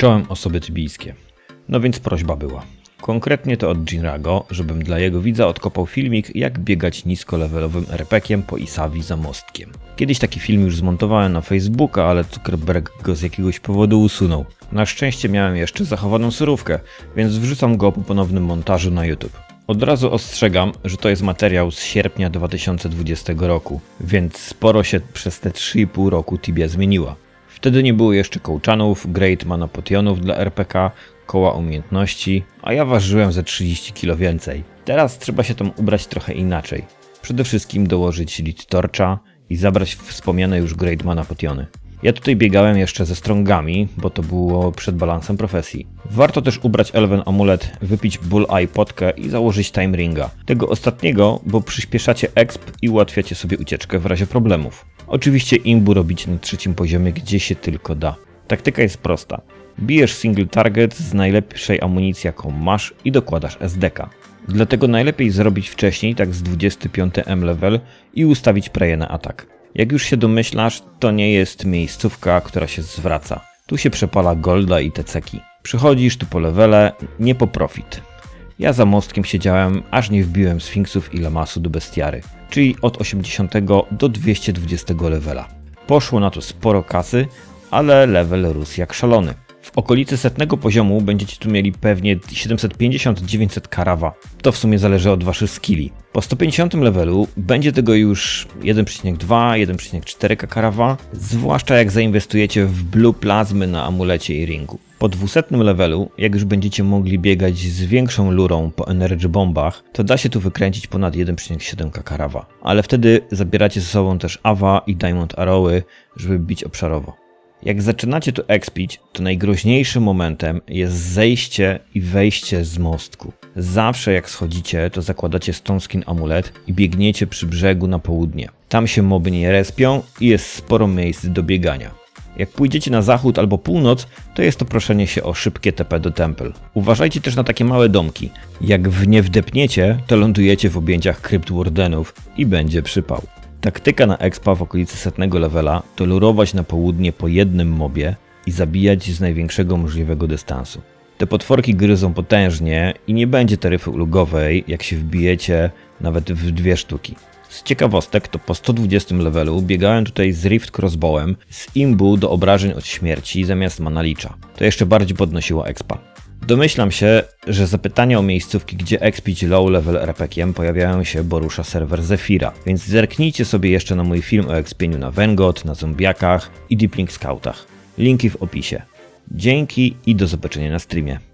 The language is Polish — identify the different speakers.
Speaker 1: Czołem osoby tybijskie. No więc prośba była. Konkretnie to od Jinrago, żebym dla jego widza odkopał filmik, jak biegać niskolevelowym RPkiem po Isawi za mostkiem. Kiedyś taki film już zmontowałem na Facebooka, ale Zuckerberg go z jakiegoś powodu usunął. Na szczęście miałem jeszcze zachowaną surówkę, więc wrzucam go po ponownym montażu na YouTube. Od razu ostrzegam, że to jest materiał z sierpnia 2020 roku, więc sporo się przez te 3,5 roku Tibia zmieniła. Wtedy nie było jeszcze kołczanów, great manopotionów dla RPK, koła umiejętności, a ja ważyłem ze 30 kg więcej. Teraz trzeba się tam ubrać trochę inaczej. Przede wszystkim dołożyć lit torcha i zabrać wspomniane już great manopotiony. Ja tutaj biegałem jeszcze ze strongami, bo to było przed balansem profesji. Warto też ubrać Elven Amulet, wypić Bull Eye potkę i założyć Time Ringa. Tego ostatniego, bo przyspieszacie exp i ułatwiacie sobie ucieczkę w razie problemów. Oczywiście imbu robicie na trzecim poziomie, gdzie się tylko da. Taktyka jest prosta. Bijesz single target z najlepszej amunicji jaką masz i dokładasz SDK. Dlatego najlepiej zrobić wcześniej, tak z 25 M level i ustawić preję na atak. Jak już się domyślasz, to nie jest miejscówka, która się zwraca. Tu się przepala golda i teceki. Przychodzisz tu po levele, nie po profit. Ja za mostkiem siedziałem, aż nie wbiłem sfinksów i lamasu do bestiary, czyli od 80 do 220 levela. Poszło na to sporo kasy, ale level rósł jak szalony. W okolicy setnego poziomu będziecie tu mieli pewnie 750-900 karawa. To w sumie zależy od waszych skilli. Po 150 levelu będzie tego już 1,2, 1,4 karawa, zwłaszcza jak zainwestujecie w blue plazmy na amulecie i ringu. Po 200 levelu, jak już będziecie mogli biegać z większą lurą po energy bombach, to da się tu wykręcić ponad 1,7 karawa. Ale wtedy zabieracie ze sobą też Ava i Diamond Arrowy, żeby bić obszarowo. Jak zaczynacie tu expić, to najgroźniejszym momentem jest zejście i wejście z mostku. Zawsze jak schodzicie, to zakładacie Stone Skin amulet i biegniecie przy brzegu na południe. Tam się moby nie respią i jest sporo miejsc do biegania. Jak pójdziecie na zachód albo północ, to jest to proszenie się o szybkie TP do Temple. Uważajcie też na takie małe domki. Jak w nie wdepniecie, to lądujecie w objęciach Crypt Wardenów i będzie przypał. Taktyka na expa w okolicy setnego levela to lurować na południe po jednym mobie i zabijać z największego możliwego dystansu. Te potworki gryzą potężnie i nie będzie taryfy ulgowej, jak się wbijecie nawet w dwie sztuki. Z ciekawostek to po 120 levelu biegałem tutaj z Rift Crossbowem z imbu do obrażeń od śmierci zamiast manalicza. To jeszcze bardziej podnosiło expa. Domyślam się, że zapytania o miejscówki, gdzie expić low level RPkiem pojawiają się, bo rusza serwer Zephyra, więc zerknijcie sobie jeszcze na mój film o expieniu na Vengot, na zombiakach i Deeplink Scoutach. Linki w opisie. Dzięki i do zobaczenia na streamie.